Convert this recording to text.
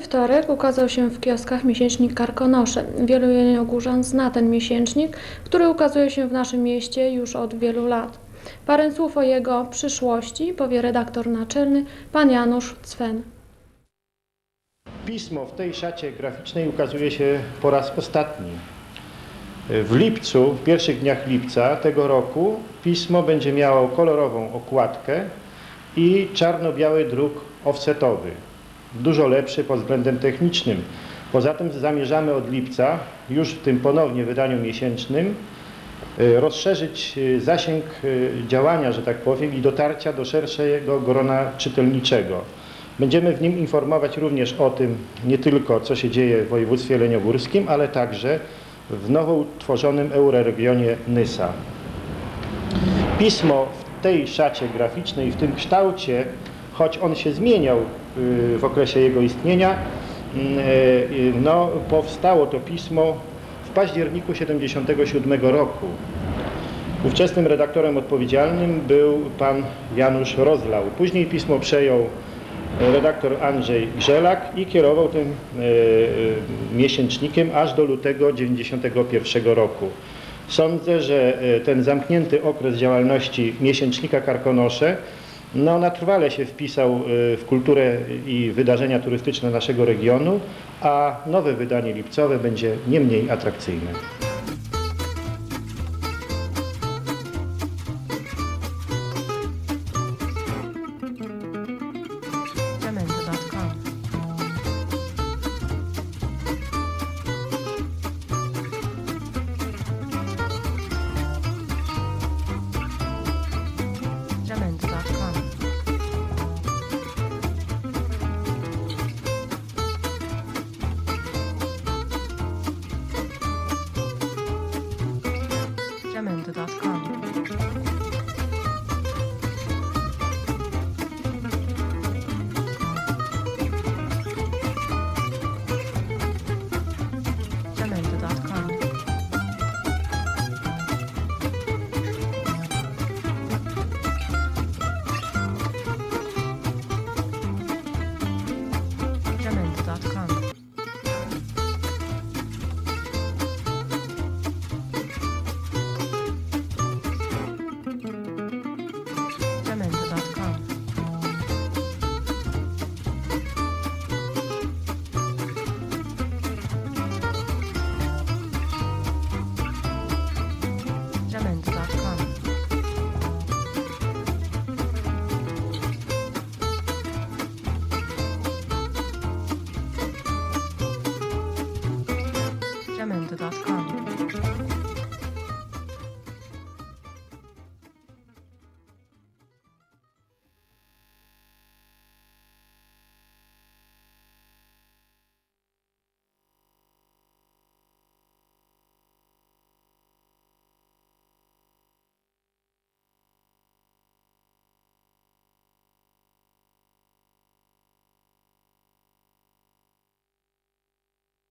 Wtorek ukazał się w kioskach miesięcznik Karkonosze. Wielu jeleniogórzan zna ten miesięcznik, który ukazuje się w naszym mieście już od wielu lat. Parę słów o jego przyszłości powie redaktor naczelny, pan Janusz Cwen. Pismo w tej szacie graficznej ukazuje się po raz ostatni. W lipcu, w pierwszych dniach lipca tego roku pismo będzie miało kolorową okładkę i czarno-biały druk offsetowy. Dużo lepszy pod względem technicznym. Poza tym zamierzamy od lipca, już w tym ponownie wydaniu miesięcznym, y, rozszerzyć y, zasięg y, działania, że tak powiem, i dotarcia do szerszego grona czytelniczego. Będziemy w nim informować również o tym, nie tylko co się dzieje w województwie leniogórskim, ale także w nowo utworzonym euroregionie Nysa. Pismo w tej szacie graficznej, w tym kształcie, choć on się zmieniał w okresie jego istnienia, y, y, no, powstało to pismo w październiku 1977 roku. Ówczesnym redaktorem odpowiedzialnym był pan Janusz Rozlał. Później pismo przejął redaktor Andrzej Grzelak i kierował tym miesięcznikiem aż do lutego 1991 roku. Sądzę, że ten zamknięty okres działalności miesięcznika Karkonosze no, na trwale się wpisał e, w kulturę i wydarzenia turystyczne naszego regionu, a nowe wydanie lipcowe będzie nie mniej atrakcyjne. com. Toronto.com.